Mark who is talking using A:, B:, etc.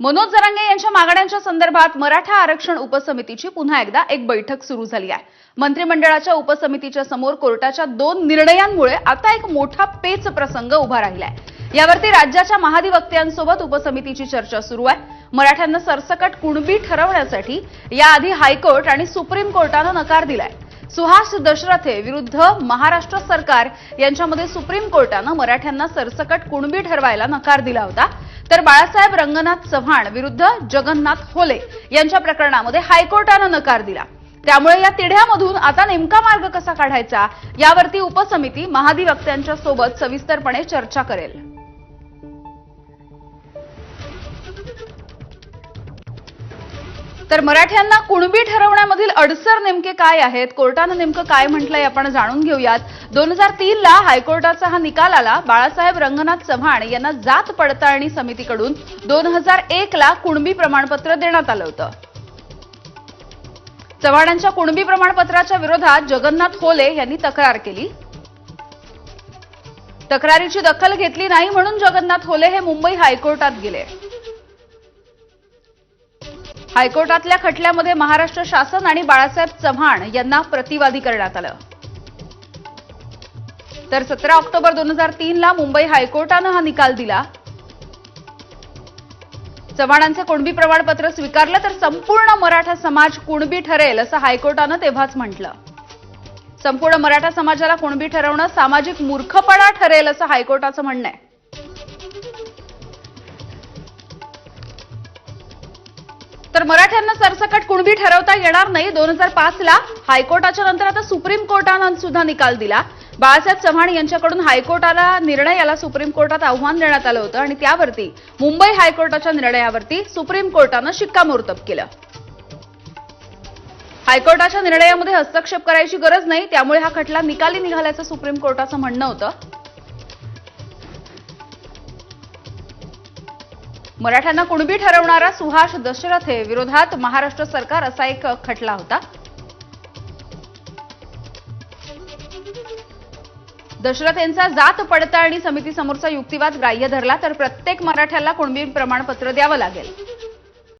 A: मनोज जरांगे यांच्या मागण्यांच्या संदर्भात मराठा आरक्षण उपसमितीची पुन्हा एकदा एक बैठक सुरू झाली आहे. मंत्रिमंडळाच्या उपसमितीच्या समोर कोर्टाच्या दोन निर्णयांमुळे आता एक मोठा पेच प्रसंग उभा राहिलाय. यावरती राज्याच्या महाधिवक्त्यांसोबत उपसमितीची चर्चा सुरू आहे. मराठ्यांना सरसकट कुणबी ठरवण्यासाठी याआधी हायकोर्ट आणि सुप्रीम कोर्टानं नकार दिलाय. सुहास दशरथे विरुद्ध महाराष्ट्र सरकार यांच्यामध्ये सुप्रीम कोर्टानं मराठ्यांना सरसकट कुणबी ठरवायला नकार दिला होता. तर बाळासाहेब रंगनाथ चव्हाण विरुद्ध जगन्नाथ होले यांच्या प्रकरणामध्ये हायकोर्टानं नकार दिला. त्यामुळे या तिढ्यामधून आता नेमका मार्ग कसा काढायचा यावरती उपसमिती महाधिवक्त्यांच्या सोबत सविस्तरपणे चर्चा करेल. तर मराठ्यांना कुणबी ठरवण्यामधील अडसर नेमके काय आहेत? कोर्टानं नेमकं काय म्हटलंय आपण जाणून घेऊयात. दोन हजार तीनला हायकोर्टाचा हा निकाल आला. बाळासाहेब रंगनाथ चव्हाण यांना जात पडताळणी समितीकडून दोन हजार एक ला कुणबी प्रमाणपत्र देण्यात आलं होतं. चव्हाणांच्या कुणबी प्रमाणपत्राच्या विरोधात जगन्नाथ होले यांनी तक्रार केली. तक्रारीची दखल घेतली नाही म्हणून जगन्नाथ होले हे मुंबई हायकोर्टात गेले. हायकोर्टातल्या खटल्यामध्ये महाराष्ट्र शासन आणि बाळासाहेब चव्हाण यांना प्रतिवादी करण्यात आलं. तर सतरा ऑक्टोबर दोन हजार तीन ला मुंबई हायकोर्टानं हा निकाल दिला. चव्हाणांचे कुणबी प्रमाणपत्र स्वीकारलं तर संपूर्ण मराठा समाज कुणबी ठरेल असं हायकोर्टानं तेव्हाच म्हटलं. संपूर्ण मराठा समाजाला कुणबी ठरवणं सामाजिक मूर्खपणा ठरेल असं हायकोर्टाचं म्हणणं आहे. तर मराठ्यांना सरसकट कुणबी ठरवता येणार नाही. दोन हजार पाच ला हायकोर्टाच्या नंतर आता सुप्रीम कोर्टानं सुद्धा निकाल दिला. बाळासाहेब चव्हाण यांच्याकडून हायकोर्टाला निर्णय याला सुप्रीम कोर्टात आव्हान देण्यात आलं होतं आणि त्यावरती मुंबई हायकोर्टाच्या निर्णयावरती सुप्रीम कोर्टानं शिक्कामोर्तब केलं. हायकोर्टाच्या निर्णयामध्ये हस्तक्षेप करायची गरज नाही. त्यामुळे हा खटला निकाली निघाल्याचं सुप्रीम कोर्टाचं म्हणणं होतं. मराठ्यांना कुणबी ठरवणारा सुहास दशरथे विरोधात महाराष्ट्र सरकार असा एक खटला होता. दशरथ यांचा जात पडताळणी समितीसमोरचा युक्तिवाद ग्राह्य धरला तर प्रत्येक मराठ्याला कुणबी प्रमाणपत्र द्यावं लागेल.